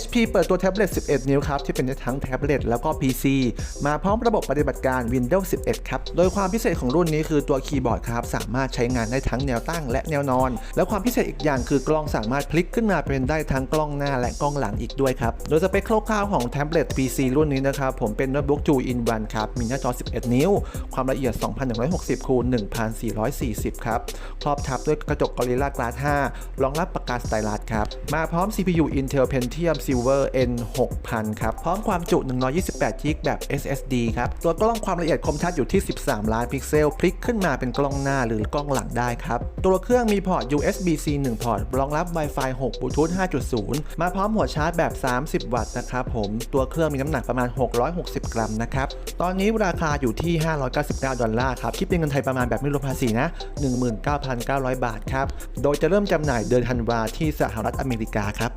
HP เปิดตัวแท็บเล็ต 11 นิ้วครับ ที่เป็นทั้งแท็บเล็ตแล้วก็ PC มาพร้อมระบบปฏิบัติการ Windows 11 ครับ โดยความพิเศษของรุ่นนี้คือตัวคีย์บอร์ดครับ สามารถใช้งานได้ทั้งแนวตั้งและแนวนอน และความพิเศษอีกอย่างคือกล้องสามารถพลิกขึ้นมาเป็นได้ทั้งกล้องหน้าและกล้องหลังอีกด้วยครับ โดยสเปคคร่าวๆของแท็บเล็ต PC รุ่นนี้นะครับผมเป็นโน้ตบุ๊ก2 in 1ครับมีหน้าจอ 11 นิ้ว ความละเอียด 2160คูณ1440 ครับครอบทับด้วยกระจก Gorilla Glass 5รองรับปากกาสไตลัสครับมาพร้อม CPU Intel Pentium Silver N6000 ครับ พร้อมความจุ 128 g b แบบ SSD ครับ ตัวกล้องความละเอียดคมชัดอยู่ที่ 13 ล้านพิกเซล พลิกขึ้นมาเป็นกล้องหน้าหรือกล้องหลังได้ครับ ตัวเครื่องมีพอร์ต USB-C 1 พอร์ต รองรับ Wi-Fi 6 Bluetooth 5.0 มาพร้อมหัวชาร์จแบบ 30 วัตต์นะครับผม ตัวเครื่องมีน้ำหนักประมาณ 660 กรัมนะครับ ตอนนี้ราคาอยู่ที่ 599 ดอลลาร์ครับ คิดเป็นเงินไทยประมาณแบบไม่รวมภาษีนะ 19,900 บาทครับ โดยจะเริ่มจำหน่ายเดือนธันวาที่สหรัฐอเมริกาครับ